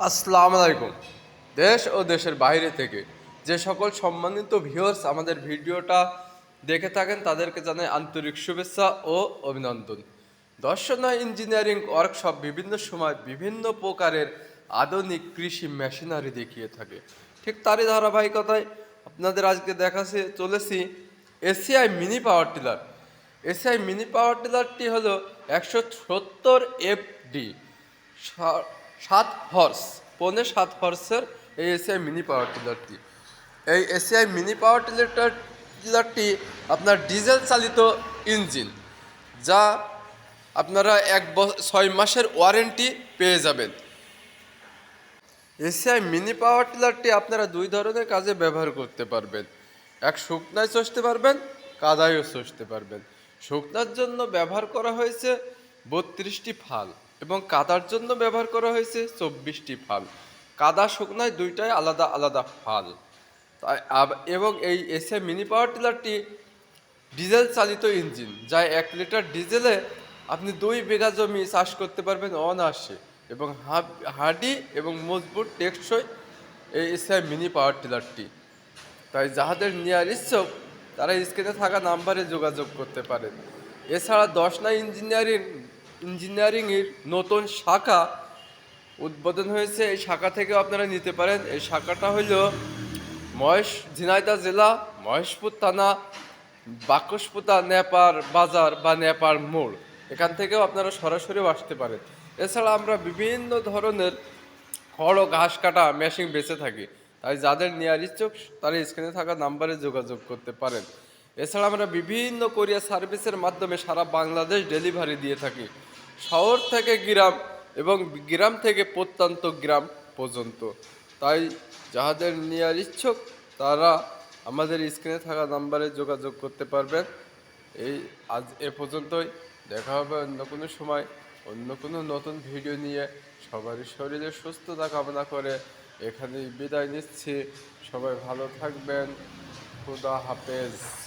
আসসালামু আলাইকুম। দেশ ও দেশের বাইরে থেকে যে সকল সম্মানিত ভিউয়ার্স আমাদের ভিডিওটা দেখে থাকেন, তাদেরকে জানাই আন্তরিক শুভেচ্ছা ও অভিনন্দন। দর্শনা ইঞ্জিনিয়ারিং ওয়ার্কশপ বিভিন্ন সময় বিভিন্ন প্রকারের আধুনিক কৃষি মেশিনারি দেখিয়ে থাকে। ঠিক তারই ধারাবাহিকতায় আপনাদের আজকে দেখাতে চলেছি ACI mini power tiller ACI mini power টিলারটি হলো একশো সত্তর এফডি সাত হর্স। পৌনে সাত হর্সের এই এসিআই মিনি পাওয়ার টিলারটি এই এসিআই মিনি পাওয়ার টিলারটার টিলারটি আপনার ডিজেল চালিত ইঞ্জিন যা আপনারা এক ছয় মাসের ওয়ারেন্টি পেয়ে যাবেন। এসিআই মিনি পাওয়ার টিলারটি আপনারা দুই ধরনের কাজে ব্যবহার করতে পারবেন। এক শুকনায় চষতে পারবেন, কাদায়ও চষতে পারবেন। শুকনার জন্য ব্যবহার করা হয়েছে বত্রিশটি ফাল। এবং কাদার জন্য ব্যবহার করা হয়েছে চব্বিশটি ফাল। কাদা শুকনায় দুইটাই আলাদা আলাদা ফাল। তাই এবং এই এসিআই মিনি পাওয়ার টিলারটি ডিজেল চালিত ইঞ্জিন যা এক লিটার ডিজেলে আপনি দুই বিঘা জমি চাষ করতে পারবেন অনায়াসে এবং হাডি এবং মজবুত টেকসই এই এসআই মিনি পাওয়ার টিলারটি তাই যাহাদের নেওয়ার ইচ্ছুক, তারা স্ক্রিনে থাকা নাম্বারে যোগাযোগ করতে পারেন। এছাড়া দশনা ইঞ্জিনিয়ারিং ইঞ্জিনিয়ারিংয়ের নতুন শাখা উদ্বোধন হয়েছে। এই শাখা থেকেও আপনারা নিতে পারেন। এই শাখাটা হইল মহেশ ঝিনাইদা জেলা, মহেশপুর থানা, বাকসপুতা নেপার বাজার বা নেপার মোড়। এখান থেকেও আপনারা সরাসরিও আসতে পারেন। এছাড়া আমরা বিভিন্ন ধরনের খড় ও ঘাস কাটা মেশিন বেঁচে থাকি। তাই যাদের নেওয়ার ইচ্ছুক, তারা স্ক্রিনে থাকা নাম্বারে যোগাযোগ করতে পারেন। এছাড়া আমরা বিভিন্ন কোরিয়ার সার্ভিসের মাধ্যমে সারা বাংলাদেশ ডেলিভারি দিয়ে থাকি। শহর থেকে গ্রাম এবং গ্রাম থেকে প্রত্যন্ত গ্রাম পর্যন্ত। তাই যাহাদের নেওয়ার ইচ্ছুক, তারা আমাদের স্ক্রিনে থাকা নাম্বারে যোগাযোগ করতে পারবেন। এই আজ এ পর্যন্তই। দেখা হবে অন্য কোনো সময়, অন্য কোনো নতুন ভিডিও নিয়ে। সবারই শরীরে সুস্থতা কামনা করে এখানেই বিদায় নিচ্ছি। সবাই ভালো থাকবেন। খুদা হাফেজ।